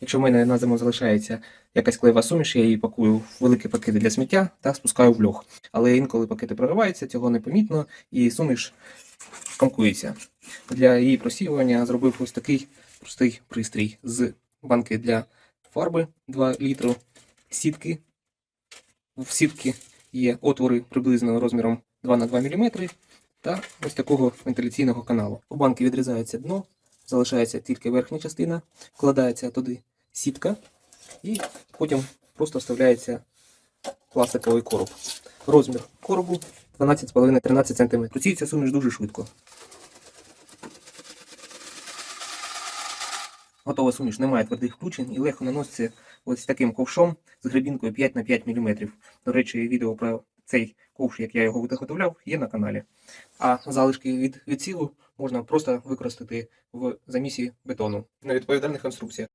Якщо в мене на зиму залишається якась клеєва суміш, я її пакую в великі пакети для сміття та спускаю в льох. Але інколи пакети прориваються, цього непомітно, і суміш комкується. Для її просіювання зробив ось такий простий пристрій з банки для фарби 2 літру, сітки. В сітки є отвори приблизно розміром 2 на 2 мм та ось такого вентиляційного каналу. У банки відрізається дно, залишається тільки верхня частина, вкладається туди сітка і потім просто вставляється пластиковий короб. Розмір коробу 12,5-13 см. Працюється суміш дуже швидко. Готова суміш не має твердих включень і легко наноситься ось таким ковшом з гребінкою 5 на 5 мм. До речі, відео про цей ковш, як я його виготовляв, є на каналі. А залишки від відсілу можна просто використати в замісі бетону на відповідальних конструкціях.